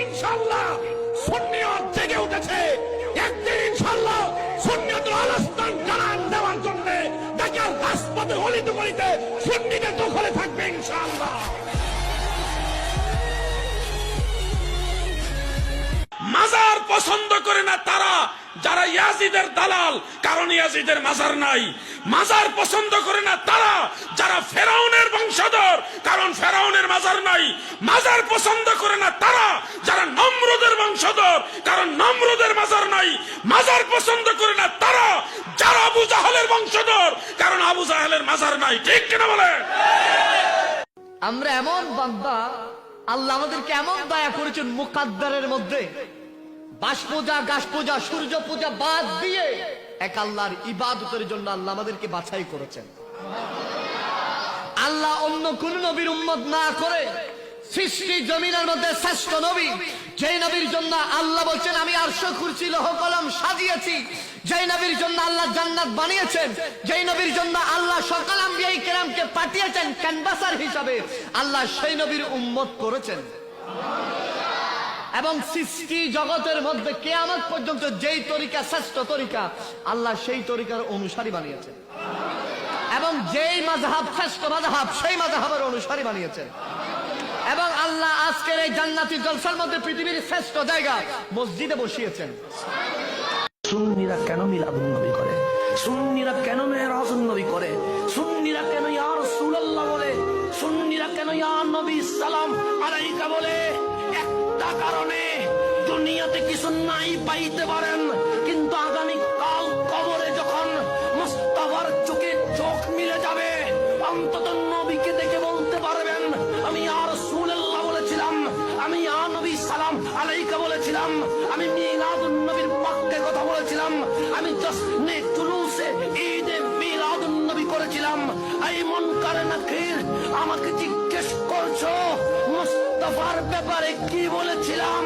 ইনশাল্লাহ সুন্নিয়ত জেগে উঠেছে। একদিন ইনশাল্লাহ সুন্নিয়তের আলাস্থান জানান দেওয়ার জন্য। ঢাকার রাজপথে অলিত গলিতে সুন্নিদের দখলে থাকবে ইনশাল্লাহ করে না তারা, যারা ইয়াজিদের দালাল, কারণ ইয়াজিদের মাজার নাই। মাজার পছন্দ করে না তারা, যারা ফেরাউনের বংশধর, কারণ ফেরাউনের মাজার নাই। মাজার পছন্দ করে না তারা, যারা নমরুদের বংশধর, কারণ নমরুদের মাজার নাই। মাজার পছন্দ করে না তারা, যারা আবু জাহালের বংশধর, কারণ আবু জাহালের মাজার নাই। ঠিক কিনা বলে? আমরা এমন বান্দা আল্লাহ আমাদেরকে এমন দয়া করেছেন মুকাদ্দারের মধ্যে গাছ পূজা সূর্য পূজা বাদ দিয়ে এক আল্লাহর ইবাদতের জন্য আল্লাহ আমাদেরকে বাছাই করেছেন। আল্লাহ অন্য কোন নবীর না করে সৃষ্টি জমিনের মধ্যে শ্রেষ্ঠ নবী। যেই নবীর জন্য আল্লাহ বলছেন, আমি আরশ কুরসি লৌহ কলম সাজিয়েছি। যেই নবীর জন্য আল্লাহ জান্নাত বানিয়েছেন, যেই নবীর জন্য আল্লাহ সকাল আম্বিয়াই কেরামকে পাঠিয়েছেন, ক্যানভাসার হিসাবে আল্লাহ সেই নবীর উম্মত করেছেন। এবং সৃষ্টি জগতের মধ্যে কেয়ামত পর্যন্ত যেই তরিকা শ্রেষ্ঠ তরিকা, আল্লাহ সেই তরিকার অনুসারী বানিয়েছেন। এবং যেই মাযহাব শ্রেষ্ঠ মাযহাব, সেই মাযহাবের অনুসারী বানিয়েছেন। এবং আল্লাহ আজকের এই জান্নাতি জলসার মধ্যে পৃথিবীর শ্রেষ্ঠ জায়গা মসজিদে বসিয়েছেন। সুন্নিরা কেন মিলাদুন নবী করে? সুন্নিরা কেন মেহরাজুন নবী করে? সুন্নিরা কেন ইয়া রাসূলুল্লাহ বলে? সুন্নিরা কেন ইয়া নবী সালাম আলাইকা বলে? কারণে দুনিয়াতে কিছু নাই পাইতে পারেন। কিন্তু আগামী কাল কবরে যখন মুস্তাফার চোখে চোখ মিলে যাবে, অন্তত নবীকে দেখে বলতে পারবেন, আমি ইয়া রাসূলুল্লাহ বলেছিলাম, আমি নবী সালাম আলাইকা বলেছিলাম, আমি মিলাদুন নবীর পক্ষে কথা বলেছিলাম, আমি জশ্নে জুলুসে ঈদে মিলাদুন নবী করেছিলাম। এই মন করে আমাকে জিজ্ঞেস করছ মুস্তাফার ব্যাপারে কি বলেছিলাম?